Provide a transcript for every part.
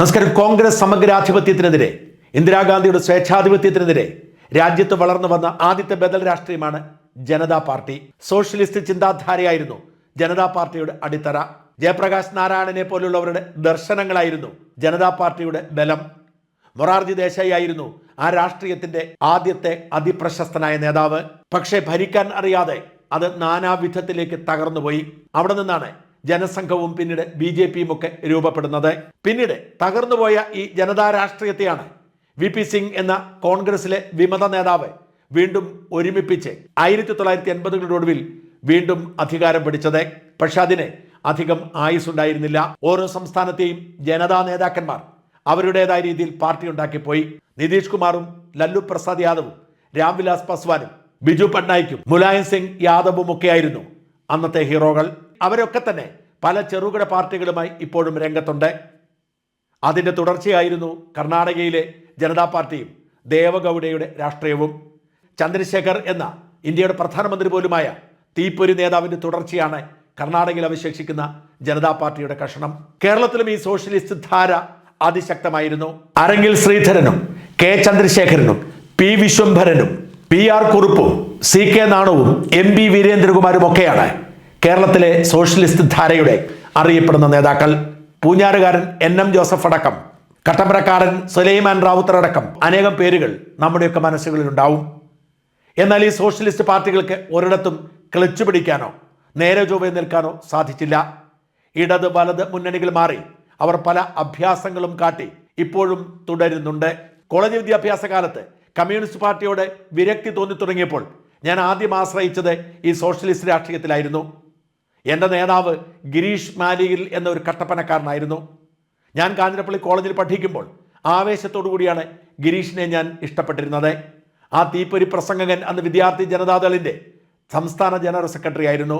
നമസ്കാരം. കോൺഗ്രസ് സമഗ്രാധിപത്യത്തിനെതിരെ ഇന്ദിരാഗാന്ധിയുടെ സ്വേച്ഛാധിപത്യത്തിനെതിരെ രാജ്യത്ത് വളർന്നു വന്ന ആദ്യത്തെ ബദൽ രാഷ്ട്രീയമാണ് ജനതാ പാർട്ടി. സോഷ്യലിസ്റ്റ് ചിന്താധാരയായിരുന്നു ജനതാ പാർട്ടിയുടെ അടിത്തറ. ജയപ്രകാശ് നാരായണനെ പോലുള്ളവരുടെ ദർശനങ്ങളായിരുന്നു ജനതാ പാർട്ടിയുടെ ബലം. മൊറാർജി ദേശായി ആയിരുന്നു ആ രാഷ്ട്രീയത്തിന്റെ ആദ്യത്തെ അതിപ്രശസ്തനായ നേതാവ്. പക്ഷേ ഭരിക്കാൻ അറിയാതെ അത് നാനാവിധത്തിലേക്ക് തകർന്നുപോയി. അവിടെ നിന്നാണ് ജനസംഘവും പിന്നീട് ബി ജെ പിയും ഒക്കെ രൂപപ്പെടുന്നത്. പിന്നീട് തകർന്നുപോയ ഈ ജനതാ രാഷ്ട്രീയത്തെയാണ് വി പി സിംഗ് എന്ന കോൺഗ്രസിലെ വിമത നേതാവ് വീണ്ടും ഒരുമിപ്പിച്ച് ആയിരത്തി തൊള്ളായിരത്തി എൺപതുകളുടെ ഒടുവിൽ വീണ്ടും അധികാരം പിടിച്ചത്. പക്ഷെ അതിന് അധികം ആയുസ്സുണ്ടായിരുന്നില്ല. ഓരോ സംസ്ഥാനത്തെയും ജനതാ നേതാക്കന്മാർ അവരുടേതായ രീതിയിൽ പാർട്ടി ഉണ്ടാക്കിപ്പോയി. നിതീഷ് കുമാറും ലല്ലു പ്രസാദ് യാദവും രാംവിലാസ് പസ്വാനും ബിജു പട്നായിക്കും മുലായം സിംഗ് യാദവും ഒക്കെയായിരുന്നു അന്നത്തെ ഹീറോകൾ. അവരൊക്കെ തന്നെ പല ചെറുകിട പാർട്ടികളുമായി ഇപ്പോഴും രംഗത്തുണ്ട്. അതിന്റെ തുടർച്ചയായിരുന്നു കർണാടകയിലെ ജനതാ പാർട്ടിയും ദേവഗൌഡയുടെ രാഷ്ട്രീയവും. ചന്ദ്രശേഖർ എന്ന ഇന്ത്യയുടെ പ്രധാനമന്ത്രി പോലുമായ തീപ്പൊരി നേതാവിന്റെ തുടർച്ചയാണ് കർണാടകയിൽ അവശേഷിക്കുന്ന ജനതാ പാർട്ടിയുടെ കഷണം. കേരളത്തിലും ഈ സോഷ്യലിസ്റ്റ് ധാര അതിശക്തമായിരുന്നു. അരങ്ങിൽ ശ്രീധരനും കെ ചന്ദ്രശേഖരനും പി വിശ്വംഭരനും പി ആർ കുറുപ്പും സി കെ നാണുവും എം പി വീരേന്ദ്രകുമാരും ഒക്കെയാണ് കേരളത്തിലെ സോഷ്യലിസ്റ്റ് ധാരയുടെ അറിയപ്പെടുന്ന നേതാക്കൾ പൂഞ്ഞാറുകാരൻ എൻ എം ജോസഫ് അടക്കം കട്ടപ്പനക്കാരൻ സുലൈമാൻ റാവുത്തർ അടക്കം അനേകം പേരുകൾ നമ്മുടെയൊക്കെ മനസ്സുകളിൽ ഉണ്ടാവും. എന്നാൽ ഈ സോഷ്യലിസ്റ്റ് പാർട്ടികൾക്ക് ഒരിടത്തും ക്ലച്ച് പിടിക്കാനോ നേരെ ചൊവ്വേ നിൽക്കാനോ സാധിച്ചില്ല. ഇടത് വലത് മുന്നണികൾ മാറി അവർ പല അഭ്യാസങ്ങളും കാട്ടി ഇപ്പോഴും തുടരുന്നുണ്ട്. കോളേജ് വിദ്യാഭ്യാസ കാലത്ത് കമ്മ്യൂണിസ്റ്റ് പാർട്ടിയോട് വിരക്തി തോന്നി തുടങ്ങിയപ്പോൾ ഞാൻ ആദ്യം ആശ്രയിച്ചത് ഈ സോഷ്യലിസ്റ്റ് രാഷ്ട്രീയത്തിലായിരുന്നു. എന്റെ നേതാവ് ഗിരീഷ് മാലിയിൽ എന്ന ഒരു കട്ടപ്പനക്കാരനായിരുന്നു. ഞാൻ കാഞ്ഞിരപ്പള്ളി കോളേജിൽ പഠിക്കുമ്പോൾ ആവേശത്തോടു കൂടിയാണ് ഗിരീഷിനെ ഞാൻ ഇഷ്ടപ്പെട്ടിരുന്നത്. ആ തീപ്പൊരി പ്രസംഗകൻ അന്ന് വിദ്യാർത്ഥി ജനതാദളിന്റെ സംസ്ഥാന ജനറൽ സെക്രട്ടറി ആയിരുന്നു.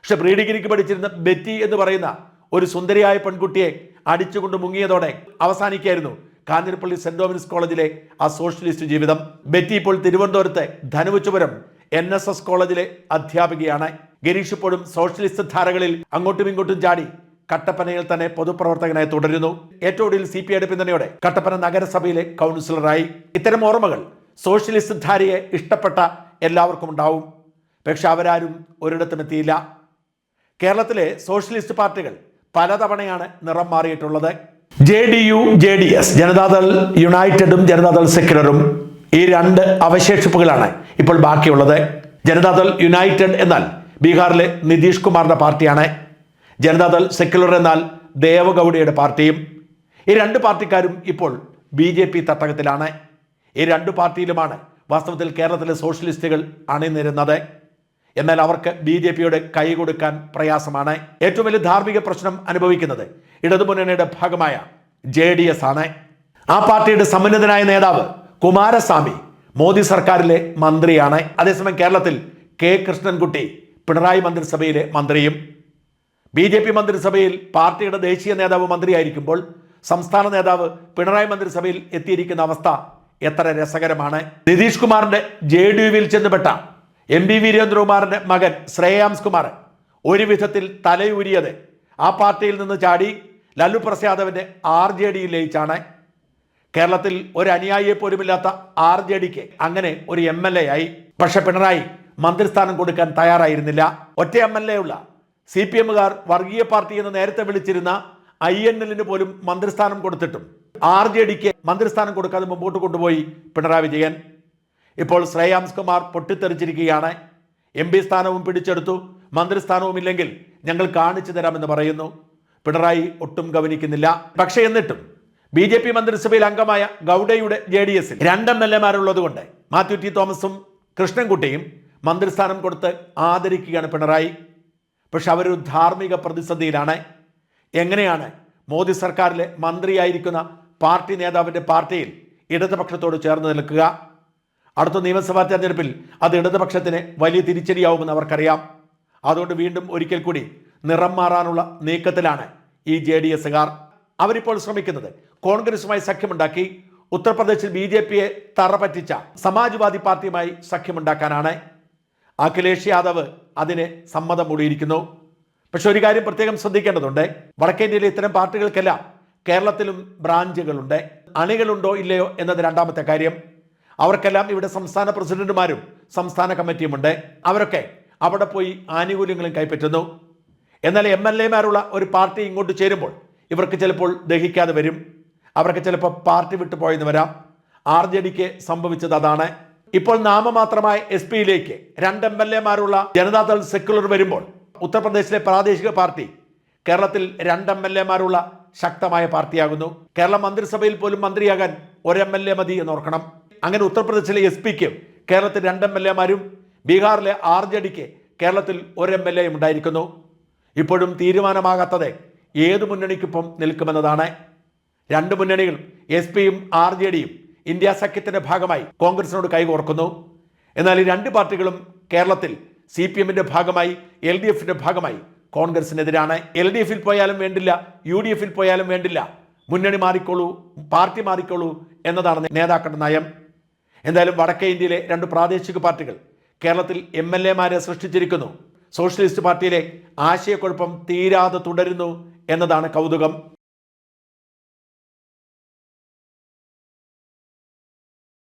പക്ഷെ പ്രീ ഡിഗ്രിക്ക് പഠിച്ചിരുന്ന ബെറ്റി എന്ന് പറയുന്ന ഒരു സുന്ദരിയായ പെൺകുട്ടിയെ അടിച്ചുകൊണ്ട് മുങ്ങിയതോടെ അവസാനിക്കായിരുന്നു കാഞ്ഞിരപ്പള്ളി സെന്റ് ഡോമിനിസ് കോളേജിലെ ആ സോഷ്യലിസ്റ്റ് ജീവിതം. ബെറ്റി ഇപ്പോൾ തിരുവനന്തപുരത്തെ ധനുവച്ചുപുരം എൻ എസ് എസ് കോളേജിലെ അധ്യാപികയാണ്. ഗിരീഷ് ഇപ്പോഴും സോഷ്യലിസ്റ്റ് ധാരകളിൽ അങ്ങോട്ടും ഇങ്ങോട്ടും ചാടി കട്ടപ്പനയിൽ തന്നെ പൊതുപ്രവർത്തകനായി തുടരുന്നു. ഏറ്റവും ഒടുവിൽ സി പി ഐയുടെ പിന്തുണയോടെ കട്ടപ്പന നഗരസഭയിലെ കൗൺസിലറായി. ഇത്തരം ഓർമ്മകൾ സോഷ്യലിസ്റ്റ് ധാരയെ ഇഷ്ടപ്പെട്ട എല്ലാവർക്കും ഉണ്ടാവും. പക്ഷെ അവരാരും ഒരിടത്തും എത്തിയില്ല. കേരളത്തിലെ സോഷ്യലിസ്റ്റ് പാർട്ടികൾ പലതവണയാണ് നിറം മാറിയിട്ടുള്ളത്. J D U J D S Janata Dal യുണൈറ്റഡും ജനതാദൾ സെക്യുലറും ഈ രണ്ട് അവശേഷിപ്പുകളാണ് ഇപ്പോൾ ബാക്കിയുള്ളത്. ജനതാദൾ യുണൈറ്റഡ് എന്നാൽ ബീഹാറിലെ നിതീഷ് കുമാറിന്റെ പാർട്ടിയാണ്. ജനതാദൾ സെക്യുലർ എന്നാൽ ദേവഗൌഡയുടെ പാർട്ടിയും. ഈ രണ്ട് പാർട്ടിക്കാരും ഇപ്പോൾ ബി ജെ പി തട്ടകത്തിലാണ്. ഈ രണ്ട് പാർട്ടിയിലുമാണ് വാസ്തവത്തിൽ കേരളത്തിലെ സോഷ്യലിസ്റ്റുകൾ അണിനിരുന്നത്. എന്നാൽ അവർക്ക് ബി ജെ പിയുടെ കൈ കൊടുക്കാൻ പ്രയാസമാണ്. ഏറ്റവും വലിയ ധാർമ്മിക പ്രശ്നം അനുഭവിക്കുന്നത് ഇടതുമുന്നണിയുടെ ഭാഗമായ ജെ ഡി എസ് ആണ്. ആ പാർട്ടിയുടെ സമുന്നതനായ നേതാവ് കുമാരസ്വാമി മോദി സർക്കാരിലെ മന്ത്രിയാണ്. അതേസമയം കേരളത്തിൽ കെ കൃഷ്ണൻകുട്ടി പിണറായി മന്ത്രിസഭയിലെ മന്ത്രിയും ബി ജെ പി മന്ത്രിസഭയിൽ പാർട്ടിയുടെ ദേശീയ നേതാവ് മന്ത്രിയായിരിക്കുമ്പോൾ സംസ്ഥാന നേതാവ് പിണറായി മന്ത്രിസഭയിൽ എത്തിയിരിക്കുന്ന അവസ്ഥ എത്ര രസകരമാണ്. നിതീഷ് കുമാറിന്റെ ജെ ഡി യുവിൽ ചെന്നുപെട്ട എം പി വീരേന്ദ്രകുമാറിന്റെ മകൻ ശ്രേയാംസ് കുമാർ ഒരു വിധത്തിൽ തലയൂരിയത് ആ പാർട്ടിയിൽ നിന്ന് ചാടി ലല്ലു പ്രസാദവിന്റെ ആർ ജെ ഡിയിൽ ലയിച്ചാണ്. കേരളത്തിൽ ഒരു അനുയായിയെ പോലുമില്ലാത്ത ആർ ജെ ഡിക്ക് അങ്ങനെ ഒരു എം എൽ എ ആയി. പക്ഷെ പിണറായി മന്ത്രിസ്ഥാനം കൊടുക്കാൻ തയ്യാറായിരുന്നില്ല. ഒറ്റ എം എൽ എ ഉള്ള സി പി എമ്മുകാർ വർഗീയ പാർട്ടി എന്ന് നേരത്തെ വിളിച്ചിരുന്ന ഐ എൻ എല്ലിന് പോലും മന്ത്രിസ്ഥാനം കൊടുത്തിട്ടും ആർ ജെ ഡിക്ക് മന്ത്രിസ്ഥാനം കൊടുക്കാതെ മുമ്പോട്ട് കൊണ്ടുപോയി പിണറായി വിജയൻ. ഇപ്പോൾ ശ്രേയാംസ് കുമാർ പൊട്ടിത്തെറിച്ചിരിക്കുകയാണ്. എം പി സ്ഥാനവും പിടിച്ചെടുത്തു. മന്ത്രിസ്ഥാനവും ഇല്ലെങ്കിൽ ഞങ്ങൾ കാണിച്ചു തരാമെന്ന് പറയുന്നു. പിണറായി ഒട്ടും ഗവനിക്കുന്നില്ല. പക്ഷേ എന്നിട്ടും ബി ജെ പി മന്ത്രിസഭയിൽ അംഗമായ ഗൗഡയുടെ ജെ ഡി എസിൽ രണ്ട് എൽ എമാരുള്ളതുകൊണ്ട് മാത്യു ടി തോമസും കൃഷ്ണൻകുട്ടിയും മന്ത്രിസ്ഥാനം കൊടുത്ത് ആദരിക്കുകയാണ് പിണറായി. പക്ഷെ അവരൊരു ധാർമ്മിക പ്രതിസന്ധിയിലാണ്. എങ്ങനെയാണ് മോദി സർക്കാരിലെ മന്ത്രിയായിരിക്കുന്ന പാർട്ടി നേതാവിന്റെ പാർട്ടിയിൽ ഇടതുപക്ഷത്തോട് ചേർന്ന് നിൽക്കുക? അടുത്ത നിയമസഭാ തെരഞ്ഞെടുപ്പിൽ അത് ഇടതുപക്ഷത്തിന് വലിയ തിരിച്ചടിയാവുമെന്ന് അവർക്കറിയാം. അതുകൊണ്ട് വീണ്ടും ഒരിക്കൽ കൂടി നിറം മാറാനുള്ള നീക്കത്തിലാണ് ഈ ജെ ഡി എസുകാർ അവരിപ്പോൾ ശ്രമിക്കുന്നത് കോൺഗ്രസുമായി സഖ്യമുണ്ടാക്കി ഉത്തർപ്രദേശിൽ ബി ജെ പിയെ തറപറ്റിച്ച സമാജ്വാദി പാർട്ടിയുമായി സഖ്യമുണ്ടാക്കാനാണ്. അഖിലേഷ് യാദവ് അതിന് സമ്മതം മൂടിയിരിക്കുന്നു. പക്ഷെ ഒരു കാര്യം പ്രത്യേകം ശ്രദ്ധിക്കേണ്ടതുണ്ട്. വടക്കേന്ത്യയിലെ ഇത്തരം പാർട്ടികൾക്കെല്ലാം കേരളത്തിലും ബ്രാഞ്ചുകളുണ്ട്. അണികളുണ്ടോ ഇല്ലയോ എന്നത് രണ്ടാമത്തെ കാര്യം. അവർക്കെല്ലാം ഇവിടെ സംസ്ഥാന പ്രസിഡന്റുമാരും സംസ്ഥാന കമ്മിറ്റിയുമുണ്ട്. അവരൊക്കെ അവിടെ പോയി ആനുകൂല്യങ്ങളും കൈപ്പറ്റുന്നു. എന്നാൽ എം എൽ എമാരുള്ള ഒരു പാർട്ടി ഇങ്ങോട്ട് ചേരുമ്പോൾ ഇവർക്ക് ചിലപ്പോൾ ദഹിക്കാതെ വരും. അവർക്ക് ചിലപ്പോൾ പാർട്ടി വിട്ടു പോയെന്ന് വരാം. ആർ ജെ ഡിക്ക് സംഭവിച്ചത് അതാണ്. ഇപ്പോൾ നാമമാത്രമായ എസ് പിയിലേക്ക് രണ്ട് എം എൽ എമാരുള്ള ജനതാദൾ സെക്യുലർ വരുമ്പോൾ ഉത്തർപ്രദേശിലെ പ്രാദേശിക പാർട്ടി കേരളത്തിൽ രണ്ട് എം എൽ എമാരുള്ള ശക്തമായ പാർട്ടിയാകുന്നു. കേരള മന്ത്രിസഭയിൽ പോലും മന്ത്രിയാകാൻ ഒരു എം എൽ എ മതി എന്നോർക്കണം. അങ്ങനെ ഉത്തർപ്രദേശിലെ എസ് പിക്ക് കേരളത്തിൽ രണ്ട് എം എൽ എമാരും ബീഹാറിലെ ആർ ജെ ഡിക്ക് കേരളത്തിൽ ഒരു എം എൽ എയും ഉണ്ടായിരിക്കുന്നു. ഇപ്പോഴും തീരുമാനമാകാത്തത് ഏത് മുന്നണിക്കൊപ്പം നിൽക്കുമെന്നതാണ്. രണ്ട് മുന്നണികൾ എസ് പിയും ആർ ജെ ഡിയും ഇന്ത്യ സഖ്യത്തിന്റെ ഭാഗമായി കോൺഗ്രസിനോട് കൈകോർക്കുന്നു. എന്നാൽ ഈ രണ്ട് പാർട്ടികളും കേരളത്തിൽ സി പി എമ്മിന്റെ ഭാഗമായി എൽ ഡി എഫിന്റെ ഭാഗമായി കോൺഗ്രസിനെതിരാണ്. എൽ ഡി എഫിൽ പോയാലും വേണ്ടില്ല യു ഡി എഫിൽ പോയാലും വേണ്ടില്ല. മുന്നണി മാറിക്കോളൂ പാർട്ടി മാറിക്കോളൂ എന്നതാണ് നേതാക്കളുടെ നയം. എന്തായാലും വടക്കേ ഇന്ത്യയിലെ രണ്ട് പ്രാദേശിക പാർട്ടികൾ കേരളത്തിൽ എം എൽ എമാരെ സൃഷ്ടിച്ചിരിക്കുന്നു. സോഷ്യലിസ്റ്റ് പാർട്ടിയിലെ ആശയക്കുഴപ്പം തീരാതെ തുടരുന്നു എന്നതാണ് കൗതുകം.